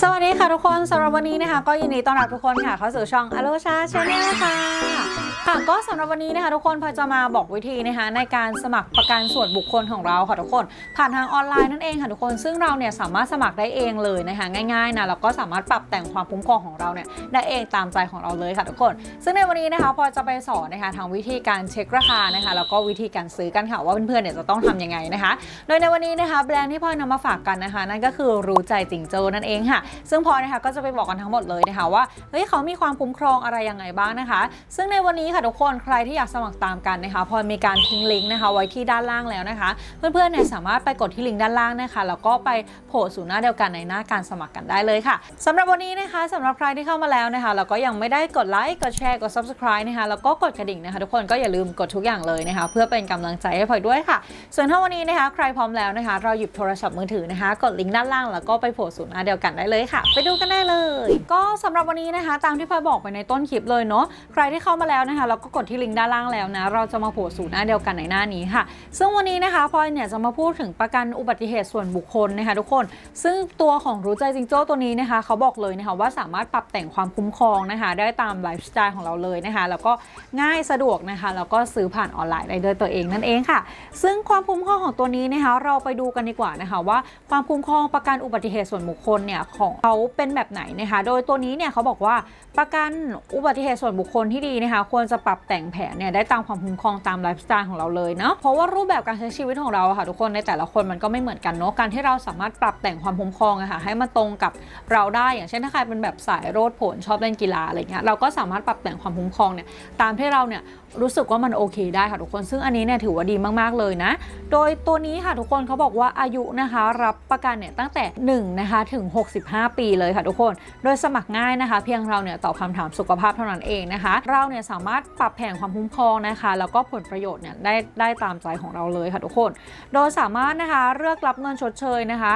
สวัสดีค่ะทุกคนสำหรับวันนี้นะคะ ก็ยินดีต้อนรับทุกคนค่ะเข้าสู่ช่องอโลชาชาแนลค่ะค่ะก็สำหรับวันนี้นะคะทุกคนพอจะมาบอกวิธีนะคะ ในการสมัครประกันส่วนบุคคลของเราค่ะทุกคน ผ่านทางออนไลน์นั่นเองค่ะทุกคนซึ่งเราเนี่ยสามารถสมัครได้เองเลยนะคะ ง่ายๆนะแล้วก็สามารถปรับแต่งความคุ้มครองของเราเนี่ยได้เองตามใจของเราเลยค่ะทุกคน ซึ่งในวันนี้นะคะพอจะไปสอนนะคะทางวิธีการเช็คราคานะคะแล้วก็วิธีการซื้อกันค่ะว่าเพื่อนๆเนี่ยจะต้องทำยังไงนะคะ โดยในวันนี้นะคะแบรนด์ที่พลอยนำมาฝากกันนะคะ นั่นก็คือรู้ใจจิงโจ้นั่นเองค่ะซึ่งพลอยนะคะก็จะไปบอกกันทั้งหมดเลยนะคะว่าเฮ้ยเขามีความคุ้มครองอะไรยังไงบ้างนะคะ ซึ่งในวันนี้ค่ะทุกคนใครที่อยากสมัครตามกันนะคะพลอยมีการทิ้งลิงก์นะคะไว้ที่ด้านล่างแล้วนะคะ เพื่อนๆเนี่ยสามารถไปกดที่ลิงก์ด้านล่างนะคะแล้วก็ไปโผล่สู่หน้าเดียวกันในหน้าการสมัครกันได้เลยค่ะสำหรับวันนี้นะคะสำหรับใครที่เข้ามาแล้วนะคะแล้วก็ยังไม่ได้กดไลค์กดแชร์กด subscribe นะคะแล้วก็กดกระดิ่งนะคะ ทุกคนก็อย่าลืมกดทุกอย่างเลยนะคะ เพื่อเป็นกำลังใจให้พลอยด้วยค่ะ ส่วนถ้าวันนี้นะคะ ใครพร้อมแล้วนะคะ เราหยิบโทรศัพท์มือถือนะคะ กดลิงก์ด้านล่างแล้วก็ไปโผล่สู่หน้าเดียวกันได้เลยค่ะ ไปดูกันได้เลย ก็สำหรับวันนี้นะคะ ตามที่พลอยบอกไปในต้นคลิปเลยเนาะใครที่เข้ามาแล้วนะคะแล้วก็กดที่ลิงก์ด้านล่างแล้วนะ เราจะมาโผล่สู่หน้าเดียวกันในหน้านี้ค่ะ ซึ่งวันนี้นะคะพลอยเนี่ยจะมาพูดถึงประกันอุบัติเหตุส่วนบุคคลนะคะทุกคน ซึ่งตัวของรู้ใจจิงโจ้ตัวนี้นะคะ เขาบอกเลยนะคะว่าสามารถปรับแต่งความคุ้มครองนะคะ ได้ตามไลฟ์สไตล์ของเราเลยนะคะ แล้วก็ง่ายสะดวกนะคะ แล้วก็ซื้อผ่านออนไลน์ได้ด้วยตัวเองนั่นเองค่ะ ซึ่งความคุ้มครองของตัวนี้นะคะ เราไปดูกันดีกว่านะคะ ว่าความคุ้มครองประกันอุบัติเหตุส่วนบุคคลเนี่ยของเขาเป็นแบบไหนนะคะ โดยตัวนี้เนี่ยเขาบอกว่าประกันอุบัติเหตุส่วนบุคคลที่ดีนะคะ ควรจะปรับแต่งแผนเนี่ยได้ตามความคุ้มครองตามไลฟ์สไตล์ของเราเลยเนาะเพราะว่ารูปแบบการใช้ชีวิตของเราค่ะทุกคนในแต่ละคนมันก็ไม่เหมือนกันเนาะการที่เราสามารถปรับแต่งความคุ้มครองอะค่ะให้มันตรงกับเราได้อย่างเช่นถ้าใครเป็นแบบสายโรดผนชอบเล่นกีฬาอะไรเงี้ยเราก็สามารถปรับแต่งความคุ้มครองเนี่ยตามที่เราเนี่ยรู้สึกว่ามันโอเคได้ค่ะทุกคนซึ่งอันนี้เนี่ยถือว่าดีมากๆเลยนะ โดยตัวนี้ค่ะทุกคนเขาบอกว่าอายุนะคะ รับประกันเนี่ยตั้งแต่1นะคะถึง65ปีเลยค่ะทุกคน โดยสมัครง่ายนะคะ เพียงเราเนี่ยตอบคำถามสุขภาพเท่านั้นเองนะคะ เราเนี่ยสามารถปรับแผนความคุ้มครองนะคะ แล้วก็ผลประโยชน์เนี่ยได้ได้ตามใจของเราเลยค่ะทุกคน โดยสามารถนะคะเลือกรับเงินชดเชยนะคะ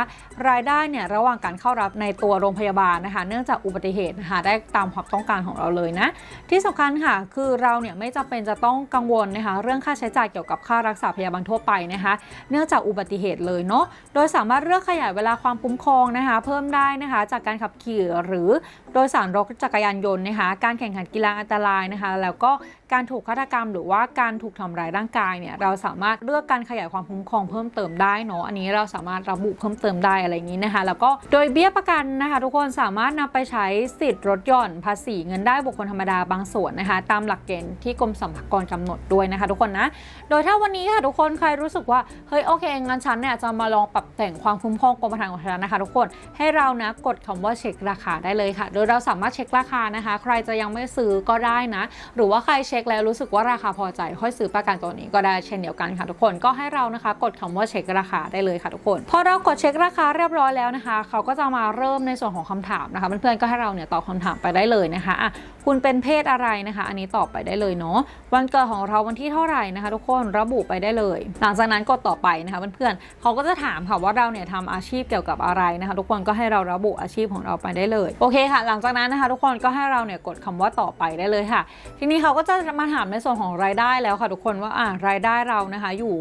รายได้เนี่ยระหว่างการเข้ารับในตัวโรงพยาบาลนะคะ เนื่องจากอุบัติเหตุนะคะได้ตามความต้องการของเราเลยนะที่สำคัญค่ะคือเราเนี่ยไม่จำเป็นจะต้องกังวลนะคะ เรื่องค่าใช้จ่ายเกี่ยวกับค่ารักษาพยาบาลทั่วไปนะคะ เนื่องจากอุบัติเหตุเลยเนาะโดยสามารถเลือกขยายเวลาความคุ้มครองนะคะ เพิ่มได้นะคะจากการขับขี่หรือโดยสารรถจักรยานยนต์นะคะการแข่งขันกีฬาอันตรายนะคะแล้วก็การถูกฆาตกรรมหรือว่าการถูกทำร้ายร่างกายเนี่ยเราสามารถเลือกการขยายความคุ้มครองเพิ่มเติมได้เนาะอันนี้เราสามารถระบุเพิ่มเติมได้อะไรอย่างนี้นะคะ แล้วก็โดยเบี้ยประกันนะคะ ทุกคนสามารถนำไปใช้สิทธิ์ลดหย่อนภาษีเงินได้บุคคลธรรมดาบางส่วนนะคะ ตามหลักเกณฑ์ที่กรมสรรพากรกำหนดด้วยนะคะ ทุกคนนะโดยถ้าวันนี้ค่ะทุกคนใครรู้สึกว่าเฮ้ยโอเคงั้นฉันเนี่ยจะมาลองปรับแต่งความคุ้มครองกรมธรรม์ของฉันนะคะ ทุกคนให้เรานะกดคำว่าเช็คราคาได้เลยค่ะ โดยเราสามารถเช็คราคานะคะ ใครจะยังไม่ซื้อก็ได้นะ หรือว่าใครเช็คแล้วรู้สึกว่าราคาพอใจ ค่อยซื้อประกันตัวนี้ก็ได้เช่นเดียวกันค่ะทุกคนก็ให้เรานะคะ กดคำว่าเช็คราคาได้เลยค่ะทุกคนพอเรากดเช็คราคาเรียบร้อยแล้วนะคะเขาก็จะมาเริ่มในส่วนของคำถามนะคะเพื่อนๆก็ให้เราเนี่ยตอบคำถามไปได้เลยนะคะอะคุณเป็นเพศอะไรนะคะ อันนี้ตอบไปได้เลยเนาะวันเกิดของเราวันที่เท่าไหร่นะคะ ทุกคนระบุไปได้เลย หลังจากนั้นกดต่อไปนะคะเพื่อนๆเขาก็จะถามค่ะว่าเราเนี่ยทำอาชีพเกี่ยวกับอะไรนะคะ ทุกคนก็ให้เราระบุอาชีพของเราไปได้เลยโอเคค่ะ หลังจากนั้นนะคะ ทุกคนก็ให้เราเนี่ยกดคำว่าต่อไปได้เลยค่ะ ทีนี้เขาก็จะมาถามในส่วนของรายได้แล้วค่ะทุกคนว่าอ่ารายได้เรานะคะอยู่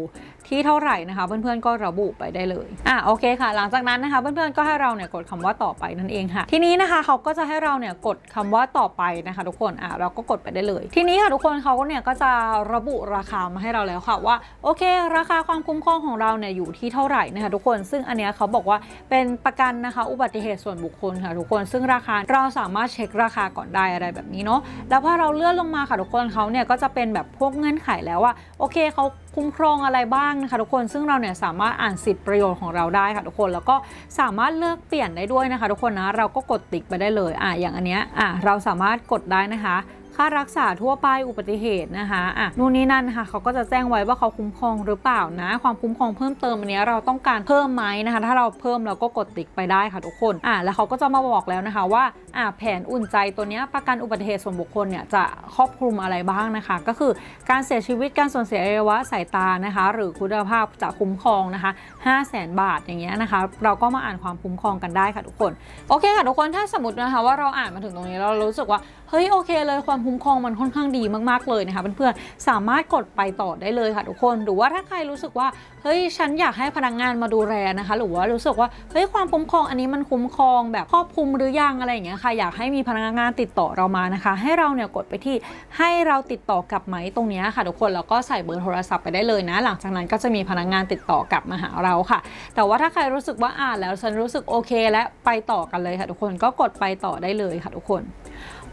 ที่เท่าไหร่นะคะเพื่อนๆก็ระบุไปได้เลยอะโอเคค่ะ หลังจากนั้นนะคะเพื่อนๆก็ให้เราเนี่ยกดคำว่าต่อไปนั่นเองค่ะ ทีนี้นะคะเขาก็จะให้เราเนี่ยกดคำว่าต่อไปนะคะ ทุกคนอะเราก็กดไปได้เลย ทีนี้ค่ะทุกคนเขาก็เนี่ยก็จะระบุราคามาให้เราแล้วค่ะว่าโอเค ราคาความคุ้มครองของเราเนี่ยอยู่ที่เท่าไหร่นะคะทุกคนซึ่งอันเนี้ยเขาบอกว่าเป็นประกันนะคะ อุบัติเหตุส่วนบุคคลค่ะทุกคนซึ่งราคาเราสามารถเช็คราคาก่อนได้อะไรแบบนี้เนาะแล้วพอเราเลื่อนลงมาค่ะทุกคนเขาเนี่ยก็จะเป็นแบบพวกเงื่อนไขแล้วว่าโอเคเขา คุ้มครองอะไรบ้างนะคะทุกคนซึ่งเราเนี่ยสามารถอ่านสิทธิประโยชน์ของเราได้ค่ะทุกคนแล้วก็สามารถเลือกเปลี่ยนได้ด้วยนะคะ ทุกคนนะเราก็กดติ๊กไปได้เลยอะอย่างอันเนี้ยอะเราสามารถกดได้นะคะ ค่ารักษาทั่วไปอุบัติเหตุนะคะอะนู่นนี่นั่นค่ะเขาก็จะแจ้งไว้ว่าเขาคุ้มครองหรือเปล่านะ ความคุ้มครองเพิ่มเติมอันนี้เราต้องการเพิ่มไหมนะคะ ถ้าเราเพิ่มเราก็กดติ๊กไปได้ค่ะทุกคนอะแล้วเขาก็จะมาบอกแล้วนะคะว่าอะแผนอุ่นใจตัวนี้ประกันอุบัติเหตุส่วนบุคคลเนี่ยจะครอบคลุมอะไรบ้างนะคะ ก็คือการเสียชีวิตการสูญเสียอวัยวะสายตานะคะ หรือคุณภาพจะคุ้มครองนะคะ 5 0 0 0 0 0บาทอย่างเงี้ยนะคะ เราก็มาอ่านความคุ้มครองกันได้ค่ะทุกคน โอเคค่ะทุกคนถ้าสมมตินะคะว่าเราอ่านมาถึงตรงนี้เรารู้สึกว่าเฮ้ยโอเคเลยความคุ้มครองมันค่อนข้างดีมากๆเลยนะคะเพื่อนๆสามารถกดไปต่อได้เลยค่ะทุกคน หรือว่าถ้าใครรู้สึกว่าเฮ้ยฉันอยากให้พนักงานมาดูแลนะคะ หรือว่ารู้สึกว่าเฮ้ยความคุ้มครองอันนี้มันคุ้มครองแบบครอบคลุมหรือยังอะไรอย่างเงี้ยค่ะอยากให้มีพนักงานติดต่อเรามานะคะ ให้เราเนี่ยกดไปที่ให้เราติดต่อกลับไหมตรงนี้ค่ะทุกคนแล้วก็ใส่เบอร์โทรศัพท์ไปได้เลยนะ หลังจากนั้นก็จะมีพนักงานติดต่อกลับมาหาเราค่ะ แต่ว่าถ้าใครรู้สึกว่าอ่านแล้วฉันรู้สึกโอเค และไปต่อกันเลยค่ะทุกคนก็กดไปต่อได้เลยค่ะทุกคน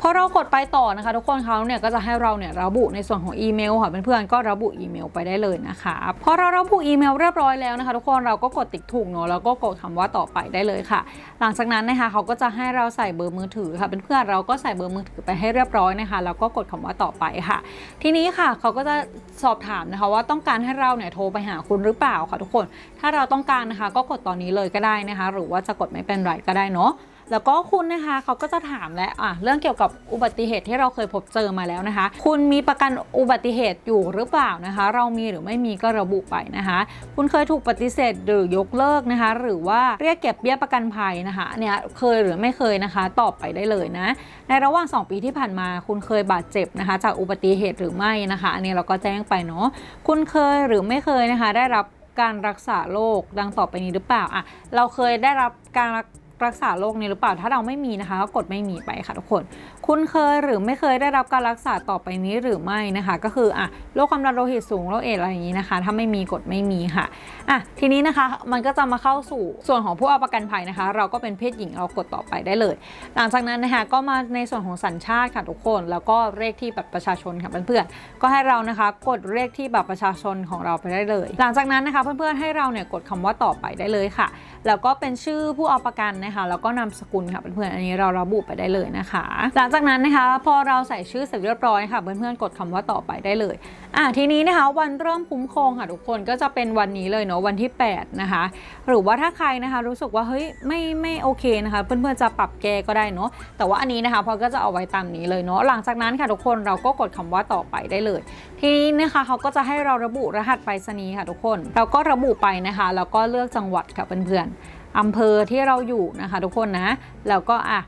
พอเรากดไปต่อนะคะ ทุกคนเขาเนี่ยก็จะให้เราเนี่ยระบุในส่วนของอีเมลค่ะเพื่อนๆก็ระบุอีเมลไปได้เลยนะคะพอเราระบุอีเมลเรียบร้อยแล้วนะคะ ทุกคนเราก็กดติ๊กถูกเนาะแล้วก็กดคำว่าต่อไปได้เลยค่ะ หลังจากนั้นนะคะเขาก็จะให้เราใส่เบอร์มือถือค่ะเพื่อนๆเราก็ใส่เบอร์มือถือไปให้เรียบร้อยนะคะแล้วก็กดคำว่าต่อไปค่ะ ทีนี้ค่ะเขาก็จะสอบถามนะคะว่าต้องการให้เราเนี่ยโทรไปหาคุณหรือเปล่าค่ะทุกคน ถ้าเราต้องการนะคะก็กดตอนนี้เลยก็ได้นะคะ หรือว่าจะกดไม่เป็นไรก็ได้เนาะ แล้วก็คุณนะคะเขาก็จะถามและอะเรื่องเกี่ยวกับอุบัติเหตุที่เราเคยพบเจอมาแล้วนะคะ คุณมีประกันอุบัติเหตุอยู่หรือเปล่านะคะ เรามีหรือไม่มีก็ระบุไปนะคะ คุณเคยถูกปฏิเสธหรือยกเลิกนะคะ หรือว่าเรียกเก็บเบี้ยประกันภัยนะคะเนี่ยเคยหรือไม่เคยนะคะ ตอบไปได้เลยนะ ในระหว่าง 2 ปีที่ผ่านมาคุณเคยบาดเจ็บนะคะ จากอุบัติเหตุหรือไม่นะคะ อันนี้เราก็แจ้งไปเนาะคุณเคยหรือไม่เคยนะคะ ได้รับการรักษาโรคดังต่อไปนี้หรือเปล่าอะเราเคยได้รับการรัก รักษาโรคนี้หรือเปล่าถ้าเราไม่มีนะคะก็กดไม่มีไปค่ะทุกคน คุณเคยหรือไม่เคยได้รับการรักษาต่อไปนี้หรือไม่นะคะ ก็คืออะโรคความดันโลหิตสูงโรคเอดอะไรอย่างนี้นะคะ ถ้าไม่มีกดไม่มีค่ะอะทีนี้นะคะมันก็จะมาเข้าสู่ส่วนของผู้เอาประกันภัยนะคะ เราก็เป็นเพศหญิงเรากดต่อไปได้เลย หลังจากนั้นนะคะก็มาในส่วนของสัญชาติค่ะทุกคน แล้วก็เลขที่บัตรประชาชนค่ะเพื่อนๆก็ให้เรานะคะกดเลขที่บัตรประชาชนของเราไปได้เลย หลังจากนั้นนะคะเพื่อนๆให้เราเนี่ยกดคำว่าต่อไปได้เลยค่ะ แล้วก็เป็นชื่อผู้เอาประกันนะคะแล้วก็นามสกุลค่ะเพื่อนๆอันนี้เราระบุไปได้เลยนะคะ หลังจากนั้นนะคะพอเราใส่ชื่อเสร็จเรียบร้อยค่ะเพื่อนๆกดคำว่าต่อไปได้เลยอะทีนี้นะคะวันเริ่มคุ้มครองค่ะทุกคนก็จะเป็นวันนี้เลยเนาะวันที่ 8 นะคะ หรือว่าถ้าใครนะคะรู้สึกว่าเฮ้ยไม่ไม่โอเคนะคะ เพื่อนๆจะปรับแก้ก็ได้เนาะแต่ว่าอันนี้นะคะพอก็จะเอาไว้ตามนี้เลยเนาะหลังจากนั้นค่ะทุกคนเราก็กดคำว่าต่อไปได้เลย ทีนี้นะคะเขาก็จะให้เราระบุรหัสไปรษณีย์ค่ะทุกคน เราก็ระบุไปนะคะแล้วก็เลือกจังหวัดค่ะเพื่อนๆ อำเภอที่เราอยู่นะคะ ทุกคนนะแล้วก็อะ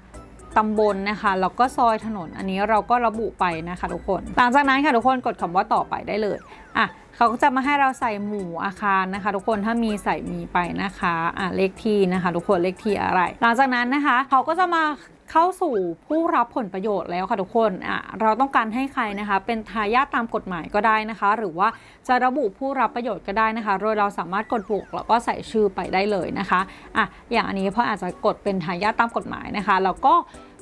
ตำบลนะคะแล้วก็ซอยถนนอันนี้เราก็ระบุไปนะคะทุกคน หลังจากนั้นค่ะทุกคนกดคำว่าต่อไปได้เลยอะเขาก็จะมาให้เราใส่หมู่อาคารนะคะ ทุกคนถ้ามีใส่มีไปนะคะอะเลขที่นะคะ ทุกคนเลขที่อะไร หลังจากนั้นนะคะเขาก็จะมา เข้าสู่ผู้รับผลประโยชน์แล้วค่ะทุกคนอะเราต้องการให้ใครนะคะ เป็นทายาทตามกฎหมายก็ได้นะคะ หรือว่าจะระบุผู้รับประโยชน์ก็ได้นะคะ โดยเราสามารถกดบวกแล้วก็ใส่ชื่อไปได้เลยนะคะอะอย่างอันนี้เพราะอาจจะกดเป็นทายาทตามกฎหมายนะคะแล้วก็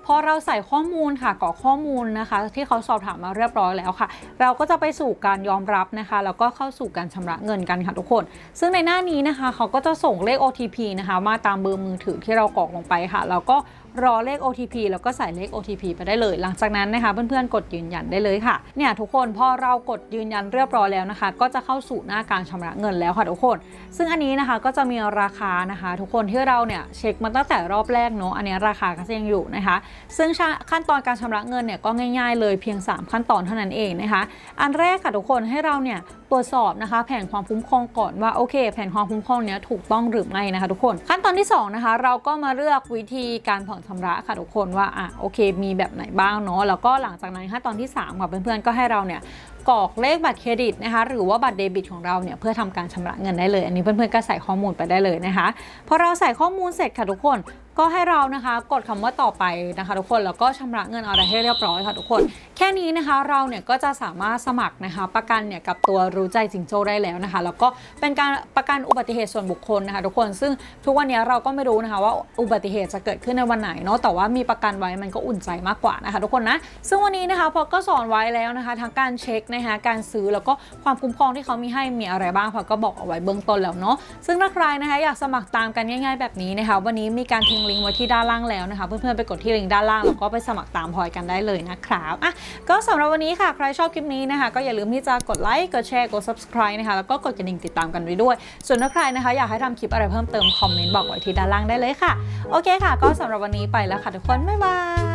พอเราใส่ข้อมูลค่ะกรอกข้อมูลนะคะ ที่เขาสอบถามมาเรียบร้อยแล้วค่ะ เราก็จะไปสู่การยอมรับนะคะ แล้วก็เข้าสู่การชำระเงินกันค่ะทุกคน ซึ่งในหน้านี้นะคะ เขาก็จะส่งเลข OTP นะคะ มาตามเบอร์มือถือที่เรากรอกลงไปค่ะ แล้วก็ รอเลข OTP แล้วก็ใส่เลข OTP ไปได้เลย หลังจากนั้นนะคะเพื่อนๆกดยืนยันได้เลยค่ะเนี่ยทุกคนพอเรากดยืนยันเรียบร้อยแล้วนะคะ ก็จะเข้าสู่หน้าการชำระเงินแล้วค่ะทุกคน ซึ่งอันนี้นะคะก็จะมีราคานะคะ ทุกคนที่เราเนี่ยเช็คมาตั้งแต่รอบแรกเนาะอันนี้ราคาก็ยังอยู่นะคะ ซึ่งขั้นตอนการชำระเงินเนี่ยก็ง่าย ๆ เลยเพียง 3 ขั้นตอนเท่านั้นเองนะคะ อันแรกค่ะทุกคนให้เราเนี่ย ตรวจสอบนะคะ แผนความคุ้มครองก่อนว่าโอเค แผนความคุ้มครองเนี้ยถูกต้องหรือไม่นะคะ ทุกคนขั้นตอนที่สองนะคะเราก็มาเลือกวิธีการผ่อนชำระค่ะทุกคนว่าอะโอเค มีแบบไหนบ้างเนาะแล้วก็หลังจากนั้นขั้นตอนที่สามค่ะเพื่อนๆก็ให้เราเนี่ย กรอกเลขบัตรเครดิตนะคะหรือว่าบัตรเดบิตของเราเนี่ยเพื่อทำการชำระเงินได้เลย อันนี้เพื่อนๆก็ใส่ข้อมูลไปได้เลยนะคะพอเราใส่ข้อมูลเสร็จค่ะทุกคนก็ให้เรานะคะกดคำว่าต่อไปนะคะทุกคนแล้วก็ชำระเงินอะไรให้เรียบร้อยค่ะทุกคน แค่นี้นะคะเราเนี่ยก็จะสามารถสมัครนะคะ ประกันเนี่ยกับตัวรู้ใจจิงโจ้ได้แล้วนะคะ แล้วก็เป็นการประกันอุบัติเหตุส่วนบุคคลนะคะทุกคนซึ่งทุกวันนี้เราก็ไม่รู้นะคะว่าอุบัติเหตุจะเกิดขึ้นในวันไหนเนาะแต่ว่ามีประกันไว้มันก็อุ่นใจมากกว่านะคะ ทุกคนนะซึ่งวันนี้นะคะพอก็สอนไว้แล้วนะคะทั้งการเช็คนะคะการซื้อแล้วก็ความคุ้มครองที่เขามีให้มีอะไรบ้างพอก็บอกเอาไว้เบื้องต้นแล้วเนาะซึ่งถ้าใครนะคะอยากสมัครตามกันง่าย ๆ แบบนี้นะคะวันนี้มีการทิ้งลิงก์ไว้ที่ด้านล่างแล้วนะคะเพื่อนๆไปกดที่ลิงก์ด้านล่างแล้วก็ไปสมัครตามพลอยกันได้เลยนะครับอะก็สำหรับวันนี้ค่ะใครชอบคลิปนี้นะคะก็อย่าลืมที่จะกดไลค์กดแชร์กด subscribe นะคะแล้วก็กดกระดิ่งติดตามกันไว้ด้วย ส่วนถ้าใครนะคะอยากให้ทำคลิปอะไรเพิ่มเติมคอมเมนต์บอกไว้ที่ด้านล่างได้เลยค่ะ โอเคค่ะ ก็สำหรับวันนี้ไปแล้วค่ะทุกคนบ๊ายบาย